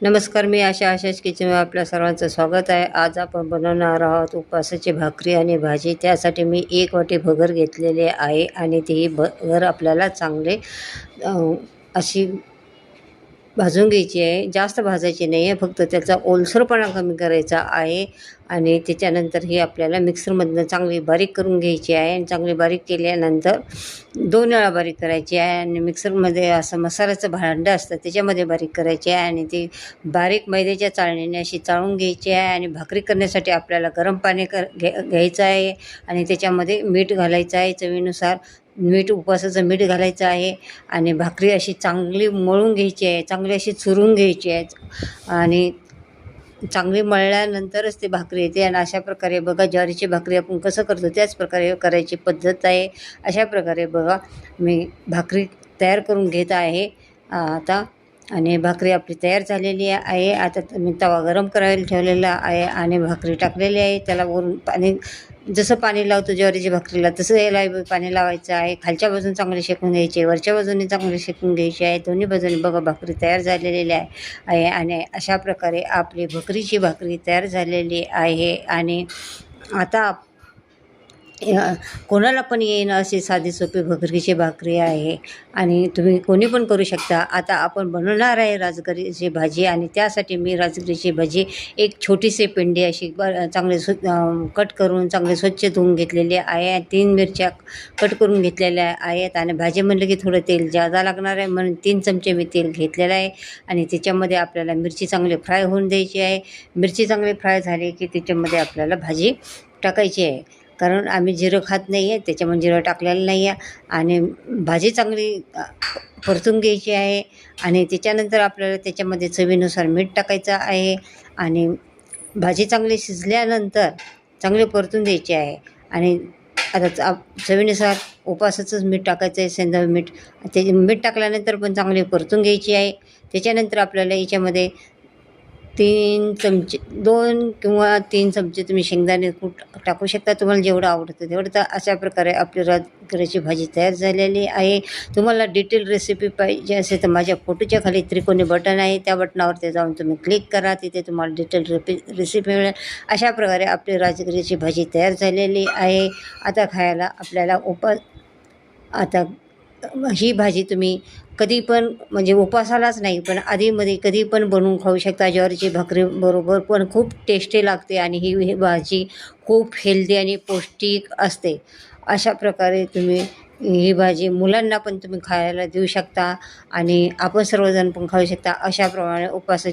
नमस्कार मी आशा आशाच किचनमध्ये आपल्या सर्वांचं स्वागत आहे. आज आपण बनवणार आहोत उपवासाची भाकरी आणि भाजी. त्यासाठी मी एक वाटी भगर घेतलेले आहे आणि ती भगर आपल्याला चांगले अशी भाजून घ्यायची आहे. जास्त भाजायची नाही आहे फक्त त्याचा ओलसरपणा कमी करायचा आहे. आणि त्याच्यानंतर ही आपल्याला मिक्सरमधनं चांगली बारीक करून घ्यायची आहे आणि चांगली बारीक केल्यानंतर दोन वेळा बारीक करायची आहे आणि मिक्सरमध्ये असं मसाल्याचं भांडं असतं त्याच्यामध्ये बारीक करायची आहे आणि ती बारीक मैद्याच्या चाळणीने अशी चाळून घ्यायची आहे आणि भाकरी करण्यासाठी आपल्याला गरम पाणी कर घे घ्यायचं आहे आणि त्याच्यामध्ये मीठ घालायचं आहे चवीनुसार. मीठ उपवासाचं मीठ घालायचं आहे आणि भाकरी अशी चांगली मळून घ्यायची आहे चांगली अशी चुरून घ्यायची आहे. आणि चांगली मळल्यानंतरच ती भाकरी येते आणि अशा प्रकारे बघा ज्वारीची भाकरी आपण कसं करतो त्याच प्रकारे करायची पद्धत आहे. अशा प्रकारे बघा मी भाकरी तयार करून घेत आहे. आता आणि भाकरी आपली तयार झालेली आहे. आता मी तवा गरम करायला ठेवलेला आहे आणि भाकरी टाकलेली आहे. त्याला वरून पाणी जसं पाणी लावतो ज्वारीच्या भाकरीला तसं याला पाणी लावायचं आहे. खालच्या बाजून चांगले शेकून घ्यायचे वरच्या बाजूने चांगले शेकून घ्यायचे आहे. दोन्ही बाजूने बघा भाकरी तयार झालेली आहे आणि अशा प्रकारे आपली भाकरीची भाकरी तयार झालेली आहे. आणि आता आप- कोणाला पण येईन अशी साधी सोपी भगरीची भाकरी आहे आणि तुम्ही कोणी पण करू शकता. आता आपण बनवणार आहे राजगिरीची भाजी आणि त्यासाठी मी राजगिरीची भाजी एक छोटीशी पेंडी अशी ब चांगली स्व कट करून चांगले स्वच्छ धुवून घेतलेली आहे. तीन मिरच्या कट करून घेतलेल्या आहेत आणि भाजी म्हणलं की थोडं तेल जादा लागणार आहे म्हणून तीन चमचे मी तेल घेतलेलं आहे आणि त्याच्यामध्ये आपल्याला मिरची चांगली फ्राय होऊन द्यायची आहे. मिरची चांगली फ्राय झाली की त्याच्यामध्ये आपल्याला भाजी टाकायची आहे. कारण आम्ही जिरं खात नाही आहे त्याच्यामुळे जिरं टाकलेलं नाही आहे आणि भाजी चांगली परतून घ्यायची आहे आणि त्याच्यानंतर आपल्याला त्याच्यामध्ये चवीनुसार मीठ टाकायचं आहे आणि भाजी चांगली शिजल्यानंतर चांगली परतून द्यायची आहे आणि आता च- चवीनुसार उपासाचंच मीठ टाकायचं आहे सेंधा मीठ. ते मीठ टाकल्यानंतर पण चांगली परतून घ्यायची आहे. त्याच्यानंतर आपल्याला याच्यामध्ये तीन चमचे दोन किंवा तीन चमचे तुम्ही शेंगदाणे कूट टाकू शकता. तुम्हाला जेवढं आवडतं तेवढं. तर अशा प्रकारे आपली राजगिराची भाजी तयार झालेली आहे. तुम्हाला डिटेल रेसिपी पाहिजे असेल तर माझ्या फोटोच्या खाली त्रिकोणी बटन आहे. त्या बटनावरती जाऊन तुम्ही क्लिक करा. तिथे तुम्हाला डिटेल रेपि रेसिपी मिळेल. अशा प्रकारे आपली राजगिराची भाजी तयार झालेली आहे. आता खायला आपल्याला उप आता ही भाजी तुम्ही कधी पण म्हणजे उपासालाच नाही पण आधीमध्ये कधी पण बनवून खाऊ शकता. ज्वारीची भाकरी बरोबर पण खूप टेस्टी लागते आणि ही ही भाजी खूप हेल्दी आणि पौष्टिक असते. अशा प्रकारे तुम्ही ही भाजी मुलांना पण तुम्ही खायला देऊ शकता आणि आपण सर्वजण पण खाऊ शकता. अशाप्रमाणे उपासाची